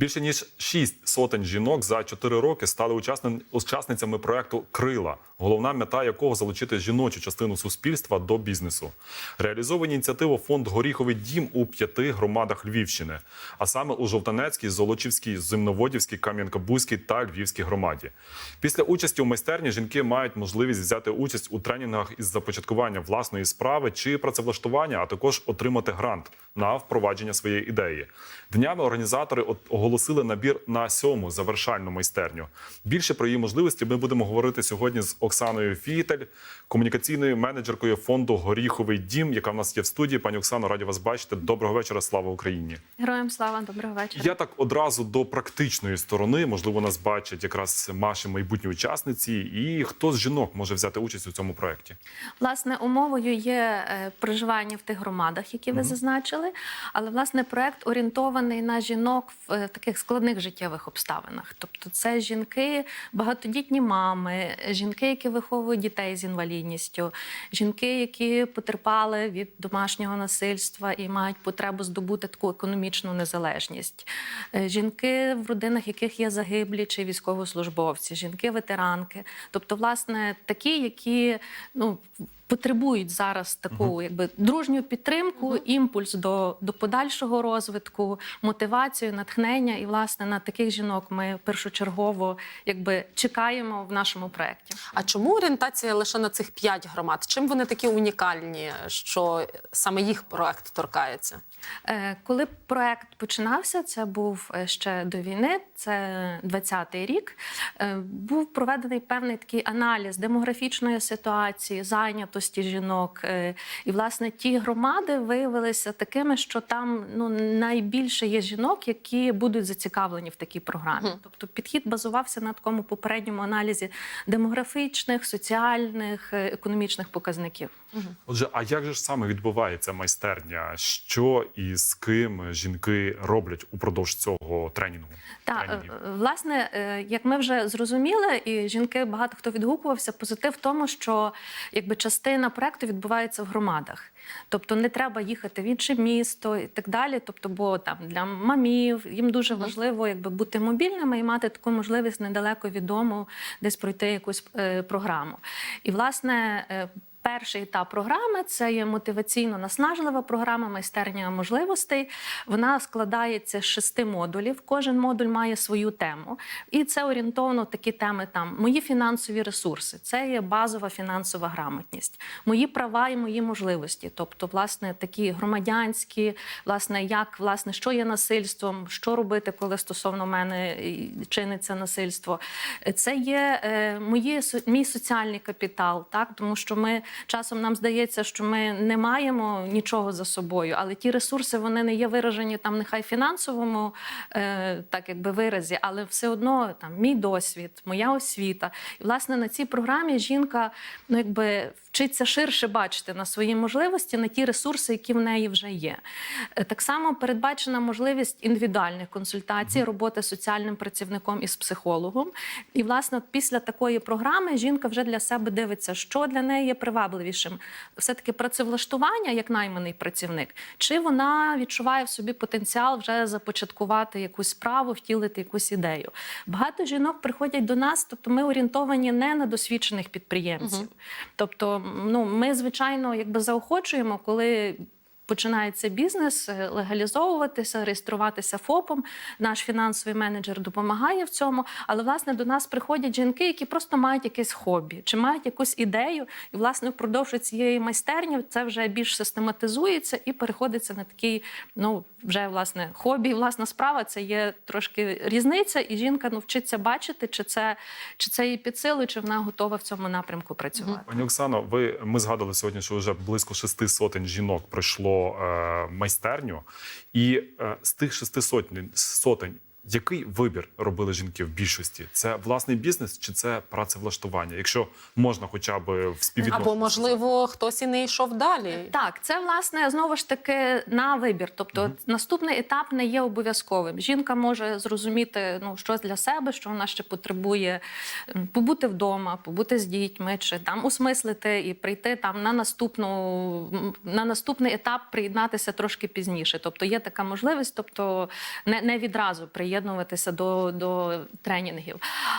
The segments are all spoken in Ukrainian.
Більше ніж шість сотень жінок за чотири роки стали учасницями проекту Крила, головна мета якого залучити жіночу частину суспільства до бізнесу. Реалізовує ініціативу фонд Горіховий дім у п'яти громадах Львівщини, а саме у Жовтанецькій, Золочівській, Зимноводівській, Кам'янка-Бузькій та Львівській громаді. Після участі у майстерні жінки мають можливість взяти участь у тренінгах із започаткування власної справи чи працевлаштування, а також отримати грант на впровадження своєї ідеї. Днями організатори от- оголосили набір на сьому завершальну майстерню. Більше про її можливості ми будемо говорити сьогодні з Оксаною Фітель, комунікаційною менеджеркою фонду Горіховий дім, яка в нас є в студії. Пані Оксано, раді вас бачити. Доброго вечора. Слава Україні! Героям слава, доброго вечора. Я так одразу до практичної сторони. Можливо, нас бачать якраз наші майбутні учасниці, і хто з жінок може взяти участь у цьому проєкті. Власне, умовою є е, проживання в тих громадах, які ви зазначили. Але власне проект орієнтований на жінок в е, таких складних життєвих обставинах. Тобто, це жінки, багатодітні мами, жінки, які виховують дітей з інвалідністю, жінки, які потерпали від домашнього насильства і мають потребу здобути таку економічну незалежність. Е, Жінки, в родинах яких є загиблі чи військовослужбовці, жінки-ветеранки. Тобто, власне, такі, які ну. Потребують зараз таку якби дружню підтримку, імпульс до, до подальшого розвитку, мотивацію, натхнення. І власне на таких жінок ми першочергово якби чекаємо в нашому проєкті. А чому орієнтація лише на цих п'ять громад? Чим вони такі унікальні, що саме їх проект торкається? Е, Коли проект починався, це був е, ще до війни, це 20-й рік. е, Був проведений певний такий аналіз демографічної ситуації, зайнятості жінок. Е, І, власне, ті громади виявилися такими, що там ну найбільше є жінок, які будуть зацікавлені в такій програмі. Тобто підхід базувався на такому попередньому аналізі демографічних, соціальних, е, економічних показників. Отже, а як же ж саме відбувається майстерня? Що і з ким жінки роблять упродовж цього тренінгу? Так, тренінгів? е, власне, е, як ми вже зрозуміли, і жінки багато хто відгукувався, позитив в тому, що якби частина проекту відбувається в громадах. Тобто не треба їхати в інше місто і так далі. Тобто, бо там для мамів їм дуже важливо якби бути мобільними і мати таку можливість недалеко від дому десь пройти якусь е, програму. І власне. е, Перший етап програми це є мотиваційно-наснажлива програма майстерня можливостей. Вона складається з шести модулів. Кожен модуль має свою тему. І це орієнтовано такі теми: там мої фінансові ресурси, це є базова фінансова грамотність, мої права і мої можливості. Тобто, власне, такі громадянські, власне, як власне, що є насильством, що робити, коли стосовно мене чиниться насильство. Це є е, мої мій соціальний капітал, так тому що ми часом нам здається, що ми не маємо нічого за собою, але ті ресурси вони не є виражені там, нехай фінансовому, е, так якби виразі, але все одно там мій досвід, моя освіта. І власне на цій програмі жінка ну якби вчиться ширше бачити на свої можливості, на ті ресурси, які в неї вже є. Е, Так само передбачена можливість індивідуальних консультацій, роботи з соціальним працівником і з психологом. І, власне, після такої програми жінка вже для себе дивиться, що для неї є привабливішим. Все-таки працевлаштування як найманий працівник, чи вона відчуває в собі потенціал вже започаткувати якусь справу, втілити якусь ідею. Багато жінок приходять до нас, тобто ми орієнтовані не на досвідчених підприємців. Тобто, ну ми звичайно якби заохочуємо, коли. Починається бізнес е, легалізовуватися, реєструватися ФОПом. Наш фінансовий менеджер допомагає в цьому. Але власне до нас приходять жінки, які просто мають якесь хобі чи мають якусь ідею. І власне впродовж цієї майстерні це вже більш систематизується і переходиться на такий, ну вже власне хобі, власна справа. Це є трошки різниця, і жінка ну бачити, чи це чи це її під силу, чи вона готова в цьому напрямку працювати. Пані Оксано, ви ми згадували сьогодні, що вже близько шести сотень жінок пройшло е, майстерню, і е, з тих шести сотень сотень. Який вибір робили жінки в більшості? Це власний бізнес чи це працевлаштування? Якщо можна, хоча б в співвідношенні? Або можливо хтось і не йшов далі. Так, це власне знову ж таки на вибір. Тобто наступний етап не є обов'язковим. Жінка може зрозуміти ну щось для себе, що вона ще потребує побути вдома, побути з дітьми, чи там усмислити і прийти там на наступну на наступний етап приєднатися трошки пізніше. Тобто є така можливість, тобто не, не відразу приєднуватися приєднуватися до, до тренінгів.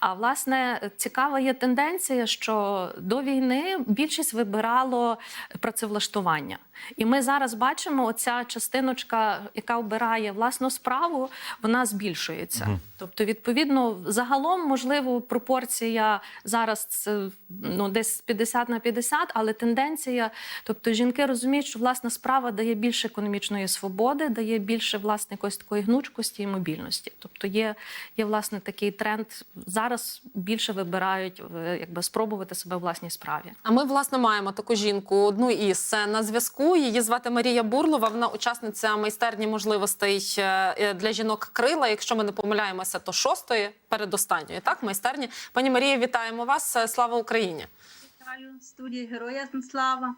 А власне цікава є тенденція, що до війни більшість вибирало працевлаштування. І ми зараз бачимо, оця частиночка, яка обирає власну справу, вона збільшується. Тобто, відповідно, загалом, можливо, пропорція зараз це ну десь 50 на 50, але тенденція, тобто жінки розуміють, що власна справа дає більше економічної свободи, дає більше власне якоїсь такої гнучкості і мобільності. Тобто є, є власне такий тренд. Зараз більше вибирають якби спробувати себе у власній справі. А ми власне маємо таку жінку, одну із е, на зв'язку. Її звати Марія Бурлова. Вона учасниця майстерні можливостей е, е, для жінок крила. Якщо ми не помиляємося, то шостої передостанньої. Так, майстерні. Пані Марія, вітаємо вас. Слава Україні! Вітаю студії Героя Слава.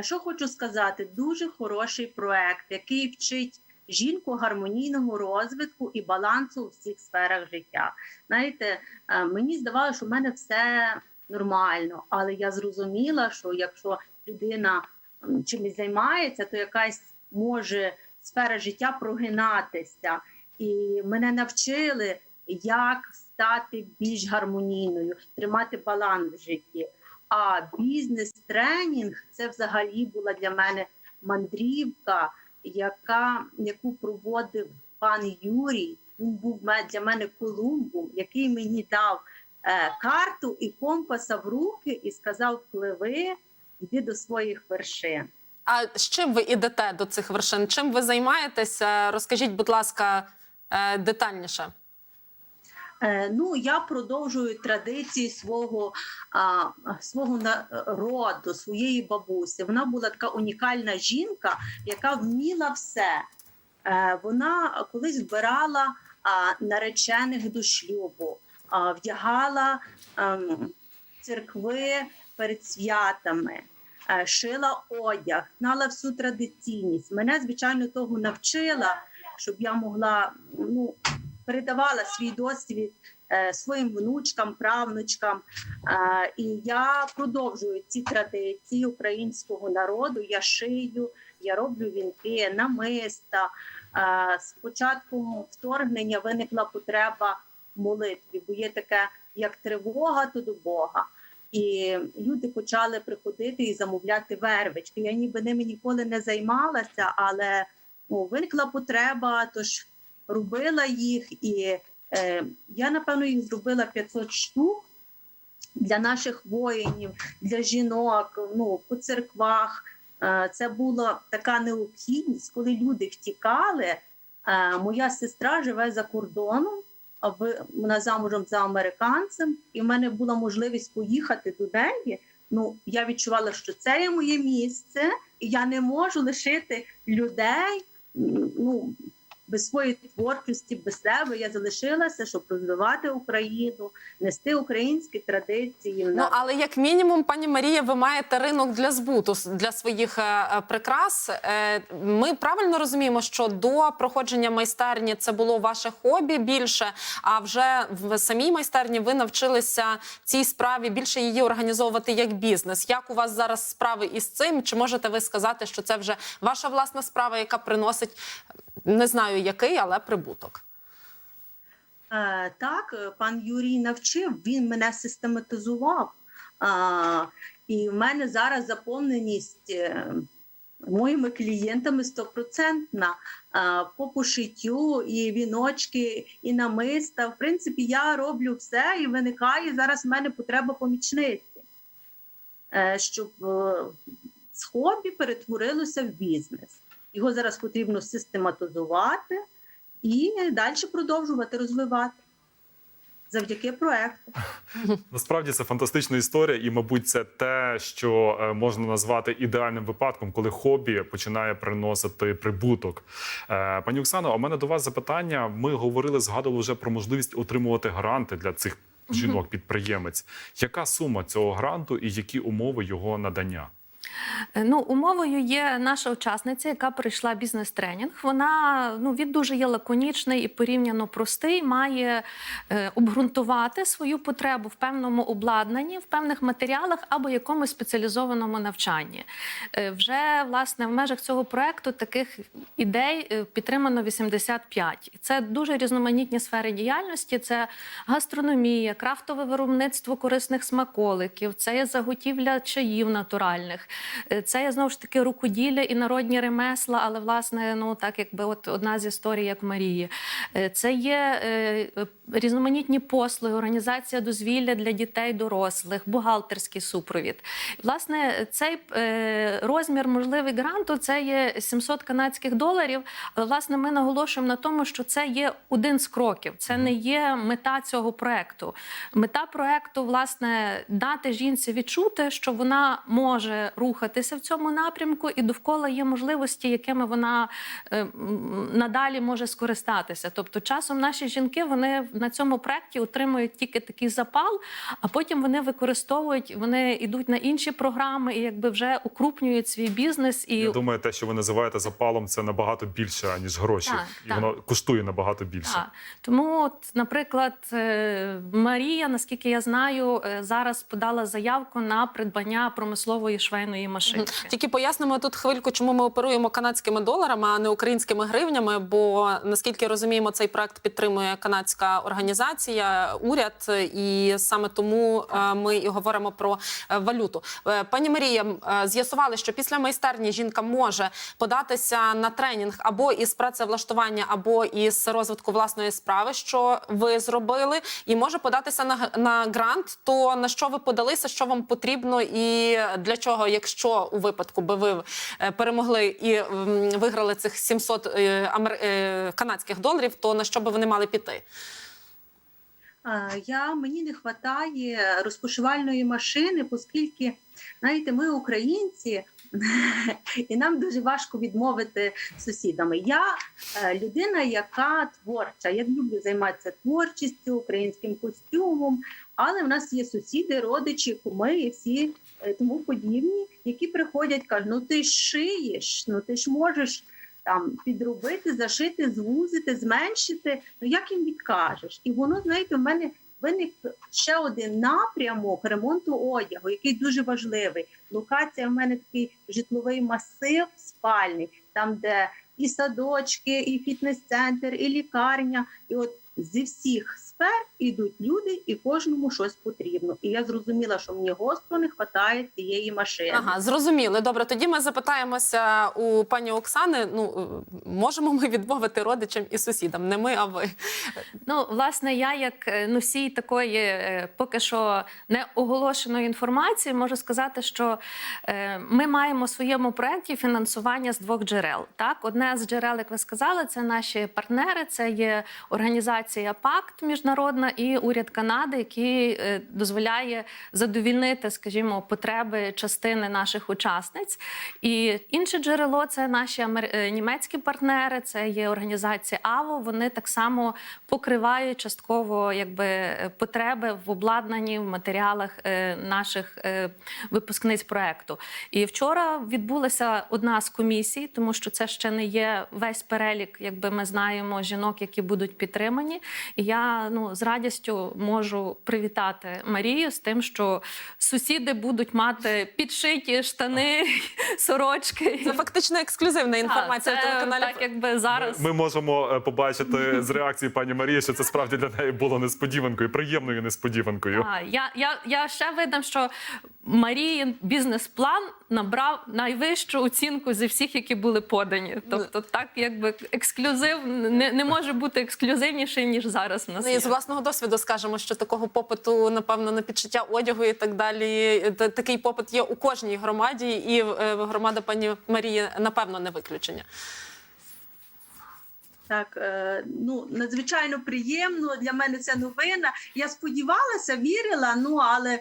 Що хочу сказати, дуже хороший проект, який вчить жінку гармонійного розвитку і балансу у всіх сферах життя. Знаєте, е, мені здавалося, що в мене все нормально, але я зрозуміла, що якщо людина чимось займається, то якась може сфера життя прогинатися. І мене навчили, як стати більш гармонійною, тримати баланс в житті. А бізнес-тренінг це взагалі була для мене мандрівка, яка, яку проводив пан Юрій. Він був для мене Колумбом, який мені дав е, карту і компаса в руки і сказав: пливи, йди до своїх вершин. А з чим ви ідете до цих вершин? Чим ви займаєтеся? Розкажіть, будь ласка, е, детальніше. Е, Ну, я продовжую традиції свого, свого народу, своєї бабусі. Вона була така унікальна жінка, яка вміла все. Е, Вона колись вбирала наречених до шлюбу, вдягала ем, церкви перед святами. е, Шила одяг, знала всю традиційність. Мене, звичайно, того навчила, щоб я могла ну, передавала свій досвід е, своїм внучкам, правнучкам. Е, і я продовжую ці традиції українського народу. Я шию, я роблю вінки, намиста. Е, з початком вторгнення виникла потреба молитві, бо є таке як тривога, то до Бога. І люди почали приходити і замовляти вервички. Я ніби ними ніколи не займалася, але ну, виникла потреба, тож робила їх, і е, я напевно їх зробила 500 штук для наших воїнів, для жінок, ну по церквах. Е, це була така необхідність, коли люди втікали. Е, моя сестра живе за кордоном, а вона замужем за американцем, і в мене була можливість поїхати до неї. Ну, я відчувала, що це є моє місце, і я не можу лишити людей. Ну, без своєї творчості, без себе я залишилася, щоб розвивати Україну, нести українські традиції. Ну але як мінімум, пані Марія, ви маєте ринок для збуту для своїх е, е, прикрас. Е, Ми правильно розуміємо, що до проходження майстерні це було ваше хобі більше. А вже в самій майстерні ви навчилися цій справі більше її організовувати як бізнес. Як у вас зараз справи із цим? Чи можете ви сказати, що це вже ваша власна справа, яка приносить не знаю який, але прибуток? Е, так, е, пан Юрій навчив, він мене систематизував. А, і в мене зараз заповненість е, моїми клієнтами стопроцентна а, по пошиттю, і віночки, і намиста. В принципі, я роблю все і виникає зараз в мене потреба помічниці, е, щоб е, з хобі перетворилося в бізнес. Його зараз потрібно систематизувати і далі продовжувати розвивати завдяки проекту. Насправді це фантастична історія, і, мабуть, це те, що е, можна назвати ідеальним випадком, коли хобі починає приносити прибуток. Е, Пані Оксано, а у мене до вас запитання. Ми говорили, згадували вже про можливість отримувати гранти для цих жінок-підприємець. Яка сума цього гранту і які умови його надання? Е, Ну, умовою є наша учасниця, яка пройшла бізнес-тренінг. Вона ну, він дуже є лаконічний і порівняно простий, має е, обґрунтувати свою потребу в певному обладнанні, в певних матеріалах або якомусь спеціалізованому навчанні. Е, вже власне в межах цього проекту таких ідей е, підтримано 85. І Це дуже різноманітні сфери діяльності. Це гастрономія, крафтове виробництво корисних смаколиків, це є заготівля чаїв натуральних, це є знову ж таки рукоділля і народні ремесла, але власне, ну так якби от одна з історій, як Марії. Е, Це є е, е, різноманітні послуги, організація дозвілля для дітей, дорослих, бухгалтерський супровід. Власне, цей е, розмір можливий гранту це є 700 канадських доларів. Але власне ми наголошуємо на тому, що це є один з кроків. Це не є мета цього проекту. Мета проекту, власне, дати жінці відчути, що вона може рухатися в цьому напрямку, і довкола є можливості, якими вона е, надалі може скористатися. Тобто, часом наші жінки вони на цьому проекті отримують тільки такий запал, а потім вони використовують, вони йдуть на інші програми і якби вже укрупнюють свій бізнес і Я думаю, те, що ви називаєте запалом, це набагато більше ніж гроші, Так, і так. воно коштує набагато більше. Так. Тому, от, наприклад, е, Марія, наскільки я знаю, е, зараз подала заявку на придбання промислової швейної машинки. Тільки пояснимо тут хвильку, чому ми оперуємо канадськими доларами, а не українськими гривнями. Бо наскільки розуміємо, цей проект підтримує канадська організація, уряд, і саме тому е, ми і говоримо про е, валюту. Е, Пані Марія, з'ясували, що після майстерні жінка може податися на тренінг або із працевлаштування, або із розвитку власної справи, що ви зробили, і може податися на, на грант. То на що ви подалися, що вам потрібно, і для чого, якщо у випадку би ви е, перемогли і виграли цих 700 е, е, канадських доларів, то на що би вони мали піти? Я мені не вистачає розпушувальної машини, оскільки, знаєте, ми українці, і нам дуже важко відмовити сусідами. Я людина, яка творча. Я люблю займатися творчістю, українським костюмом, але в нас є сусіди, родичі, куми і всі тому подібні, які приходять, кажуть: ну ти шиєш, ну ти ж можеш там підробити, зашити, звузити, зменшити. Ну як їм відкажеш? І воно, знаєте, в мене виник ще один напрямок ремонту одягу, який дуже важливий. Локація в мене такий житловий масив спальний, там, де і садочки, і фітнес-центр, і лікарня. І от зі всіх сфер ідуть люди, і кожному щось потрібно. І я зрозуміла, що мені гостро не вистачає цієї машини. Ага, зрозуміли. Добре, тоді ми запитаємося у пані Оксани. Ну е, можемо ми відмовити родичам і сусідам? Не ми, а ви. Ну, власне, я як е, носій такої е, поки що не оголошеної інформації, можу сказати, що ми маємо в своєму проєкті фінансування з двох джерел. Так, одне з джерел, як ви сказали, це наші партнери, це є організація Пакт міжнародна і уряд Канади, який е, дозволяє задовільнити, скажімо, потреби частини наших учасниць. І інше джерело це наші е, німецькі партнери, це є організація АВО. Вони так само покривають частково якби е, потреби в обладнанні в матеріалах наших випускниць проекту. І вчора відбулася одна з комісій, тому що це ще не є весь перелік, якби ми знаємо жінок, які будуть підтримані. І я ну з радістю можу привітати Марію з тим, що сусіди будуть мати підшиті штани, сорочки. Це фактично ексклюзивна інформація Так, це телеканалі. Так, якби зараз. Ми можемо е, побачити з реакції пані Марії, що це справді для неї було несподіванкою, приємною несподіванкою. А, я, я, я ще видам, що Маріїн бізнес-план набрав найвищу оцінку зі всіх, які були подані. Тобто, так якби ексклюзив не, не може бути ексклюзивніший, ніж зараз в нас. Ну, і з власного досвіду скажемо, що такого попиту, напевно, на підшиття одягу і так далі. Такий попит є у кожній громаді, і е, громада пані Марії, напевно, не виключення. Так, е, ну надзвичайно приємно для мене це новина. Я сподівалася, вірила. Ну але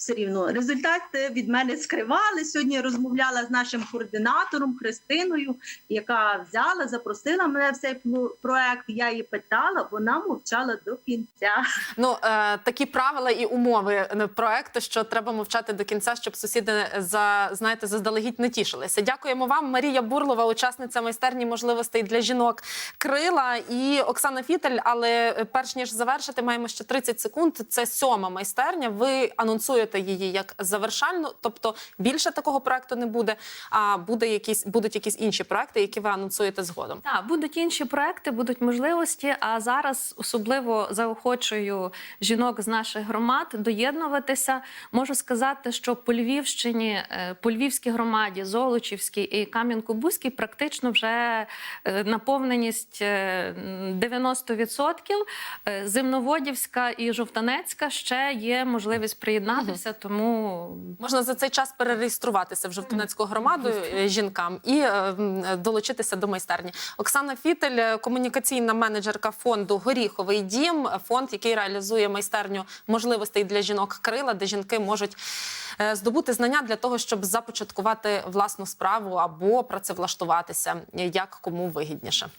все рівно результати від мене скривали. Сьогодні я розмовляла з нашим координатором Христиною, яка взяла, запросила мене в цей проект. Я її питала, вона мовчала до кінця. Ну е, такі правила і умови е, проекту, що треба мовчати до кінця, щоб сусіди за знаєте заздалегідь не тішилися. Дякуємо вам, Марія Бурлова, учасниця майстерні можливостей для жінок Крила і Оксана Фітель. Але е, перш ніж завершити, маємо ще 30 секунд. Це сьома майстерня. Ви анонсуєте її як завершальну, тобто більше такого проекту не буде. А буде якісь будуть якісь інші проекти, які ви анонсуєте згодом. Так, будуть інші проекти, будуть можливості. А зараз особливо заохочую жінок з наших громад доєднуватися. Можу сказати, що по Львівщині, е, по Львівській громаді, Золочівській і Кам'янко-Бузькій практично вже е, наповненість е, 90%. Е, Земноводівська і Жовтанецька ще є можливість приєднатися, тому Можна за цей час перереєструватися в Жовтинецьку громаду е, жінкам і е, долучитися до майстерні. Оксана Фітель, е, комунікаційна менеджерка фонду Горіховий дім, фонд, який реалізує майстерню можливостей для жінок крила, де жінки можуть здобути знання для того, щоб започаткувати власну справу або працевлаштуватися, як кому вигідніше.